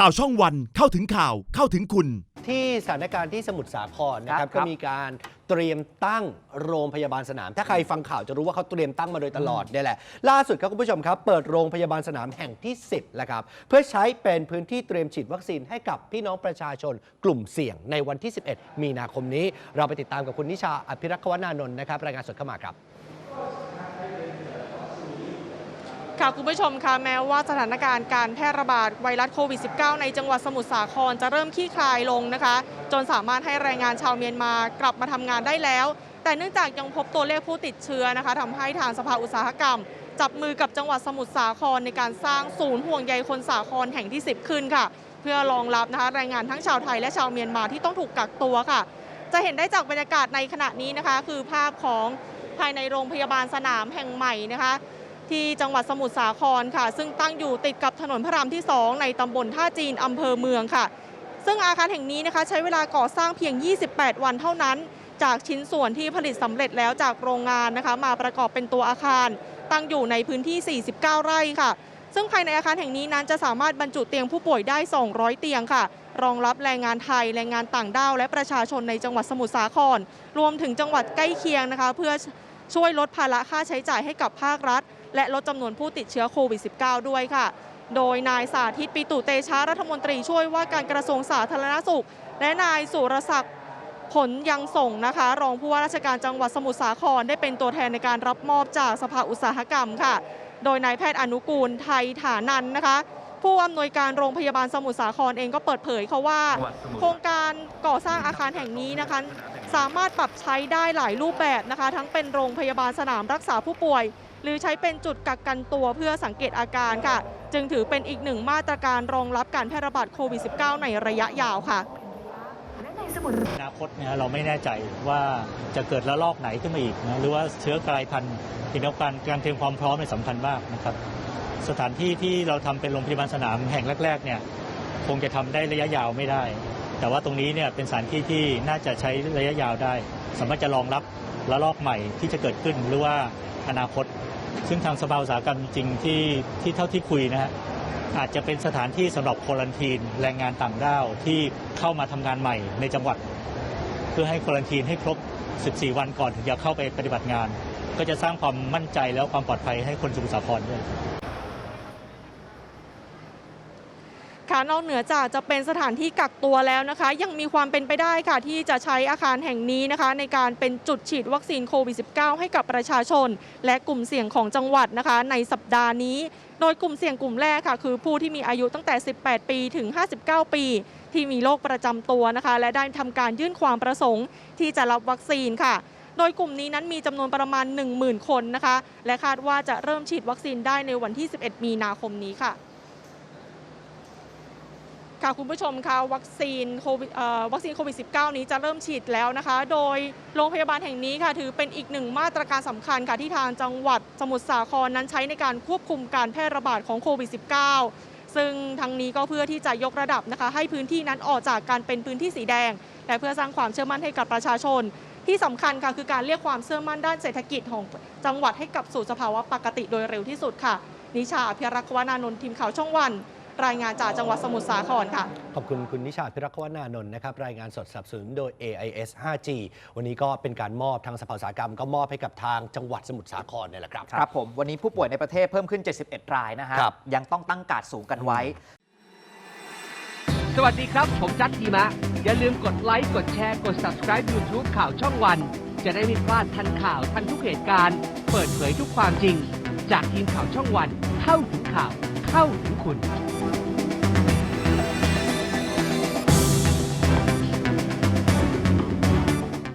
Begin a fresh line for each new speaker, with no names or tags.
ข่าวช่องวันเข้าถึงข่าวเข้าถึงคุณ
ที่สถานการณ์ที่สมุทรสาครนะครับ
ครั
ก็
บ
มีการเตรียมตั้งโรงพยาบาลสนาม ถ้าใครฟังข่าวจะรู้ว่าเขาเตรียมตั้งมาโดยตลอดเนี่ยแหละล่าสุดครับคุณผู้ชมครับ เปิดโรงพยาบาลสนามแห่งที่ 10แล้วครับเพื่อใช้เป็นพื้นที่เตรียมฉีดวัคซีนให้กับพี่น้องประชาชนกลุ่มเสี่ยงในวันที่ 11 มีนาคมนี้ เราไปติดตามกับคุณนิชาอภิรักษ์วนานนท์นะครับรายงานสดเข้ามาครับ
ค่ะคุณผู้ชมคะแม้ว่าสถานการณ์การแพร่ระบาดไวรัสโควิด -19 ในจังหวัดสมุทรสาครจะเริ่มคลี่คลายลงนะคะ จนสามารถให้แรงงานชาวเมียนมากลับมาทำงานได้แล้ว แต่เนื่องจากยังพบตัวเลขผู้ติดเชื้อนะคะทำให้ทางสภาอุตสาหกรรม จับมือกับจังหวัดสมุทรสาครในการสร้างศูนย์ห่วงใยคนสาครแห่งที่ 10 ขึ้นค่ะ เพื่อรองรับนะคะแรงงานทั้งชาวไทยและชาวเมียนมาที่ต้องถูกกักตัวค่ะ จะเห็นได้จากบรรยากาศในขณะนี้นะคะ คือภาพของภายในโรงพยาบาลสนามแห่งใหม่นะคะ ที่จังหวัดสมุทรสาครค่ะ ซึ่งตั้งอยู่ติดกับถนนพระรามที่ 2 ในตำบลท่าจีนอำเภอเมืองค่ะ ซึ่งอาคารแห่งนี้นะคะ ใช้เวลาก่อสร้างเพียง 28 วันเท่านั้น จากชิ้นส่วนที่ผลิตสำเร็จแล้วจากโรงงานนะคะ มาประกอบเป็นตัวอาคาร ตั้งอยู่ในพื้นที่ 49 ไร่ค่ะ ซึ่งภายในอาคารแห่งนี้นั้นจะสามารถบรรจุเตียงผู้ป่วยได้ 200 เตียงค่ะ รองรับแรงงานไทยแรงงานต่างด้าวและประชาชนในจังหวัดสมุทรสาคร รวมถึงจังหวัดใกล้เคียงนะคะ เพื่อช่วยลดภาระค่าใช้จ่ายให้กับภาครัฐ และลดจำนวนผู้ติดเชื้อโควิด -19 ด้วยค่ะ โดยนายสาธิตปิตุเตชะรัฐมนตรีช่วยว่าการกระทรวงสาธารณสุข และนายสุรศักดิ์ผลยังส่งนะคะ รองผู้ว่าราชการจังหวัดสมุทรสาครได้เป็นตัวแทนในการรับมอบจากสภาอุตสาหกรรมค่ะ โดยนายแพทย์อนุกูลไทยฐานันนะคะ ผู้อำนวยการโรงพยาบาลสมุทรสาครเองก็เปิดเผยเขาว่า โครงการก่อสร้างอาคารแห่งนี้นะคะ สามารถปรับใช้ได้หลายรูปแบบนะคะ ทั้งเป็นโรงพยาบาลสนามรักษาผู้ป่วย หรือใช้เป็นจุดกักกันตัวเพื่อสังเกตอาการค่ะ จึงถือเป็นอีกหนึ่งมาตรการรองรับการแพร่ระบาดโควิด -19 ในระยะยาวค่ะ
อนาคตเนี่ยเราไม่แน่ใจว่าจะเกิดระลอกไหนขึ้นมาอีกนะหรือว่าเชื้อกลายพันธุ์ทีนี้การการเตรียมความพร้อมเนี่ยสำคัญมากนะครับ สถานที่ที่เราทำเป็นโรงพยาบาลสนามแห่งแรกๆเนี่ยคงจะทำได้ระยะยาวไม่ได้ แต่ว่าตรงนี้เนี่ยเป็นสถานที่ที่น่าจะใช้ระยะยาวได้ สามารถจะรองรับ ระลอกใหม่ที่จะเกิดขึ้นหรือว่าอนาคต ซึ่งทางสภาอุตสาหกรรมจริงที่ที่เท่าที่คุยนะฮะอาจจะเป็นสถานที่สำหรับโควอลันทีนแรงงานต่างด้าวที่เข้ามาทำงานใหม่ในจังหวัด เพื่อให้โควอลันทีนให้ครบ 14 วันก่อนถึงจะเข้าไปปฏิบัติงาน ก็จะสร้างความมั่นใจแล้วความปลอดภัยให้คนสมุทรสาครด้วย
ค่ะนอกเหนือจากจะเป็นสถานที่กักตัวแล้วนะคะ ยังมีความเป็นไปได้ค่ะที่จะใช้อาคารแห่งนี้นะคะ ในการเป็นจุดฉีดวัคซีนโควิด -19 ให้กับประชาชน และกลุ่มเสี่ยงของจังหวัดนะคะ ในสัปดาห์นี้ โดยกลุ่มเสี่ยงกลุ่มแรกค่ะ คือผู้ที่มีอายุตั้งแต่ 18 ปีถึง 59 ปี ที่มีโรคประจำตัวนะคะ และได้ทำการยื่นความประสงค์ ที่จะรับวัคซีนค่ะโดยกลุ่มนี้นั้นมีจำนวนประมาณ 10,000 คนนะคะ และคาดว่าจะเริ่มฉีดวัคซีนได้ในวันที่ 11 มีนาคมนี้ค่ะ ค่ะคุณผู้ชมคะวัคซีนโควิดวัคซีนโควิด -19 นี้จะเริ่มฉีดแล้วนะคะ โดยโรงพยาบาลแห่งนี้ค่ะ ถือเป็นอีกหนึ่งมาตรการสำคัญค่ะที่ทางจังหวัดสมุทรสาครนั้นใช้ในการควบคุมการแพร่ระบาดของโควิด -19 ซึ่งทั้งนี้ก็เพื่อที่จะยกระดับนะคะ ให้พื้นที่นั้นออกจากการเป็นพื้นที่สีแดง และเพื่อสร้างความเชื่อมั่นให้กับประชาชน ที่สำคัญค่ะคือการเรียกความเชื่อมั่นด้านเศรษฐกิจของจังหวัดให้กลับสู่สภาวะปกติโดยเร็วที่สุดค่ะ นิชาอภิรักษ์วนานนท์ทีมข่าวช่องวัน รายงานจากจังหวัดสมุทรสาครค่ะ
ขอบคุณคุณนิชาพิรักษ์วนานนท์นะครับ รายงานสดสนับสนุนโดย AIS 5G วันนี้ก็เป็นการมอบทางสภาอุตสาหกรรมก็มอบให้กับทางจังหวัดสมุทรสาครเนี่ยแหละครับ
ครับผม วันนี้ผู้ป่วยในประเทศเพิ่มขึ้น 71 รายนะฮะ
ครับ
ยังต้องตั้งการดสูงกันไว้
สวัสดีครับ ผมจัดทีมะ อย่าลืมกดไลค์ กดแชร์ กด subscribe YouTube ข่าวช่องวัน จะได้ไม่พลาดทันข่าวทันทุกเหตุการณ์ เปิดเผยทุกความจริง จากทีมข่าวช่องวัน เข้าถึงข่าว เข้าถึงคุณ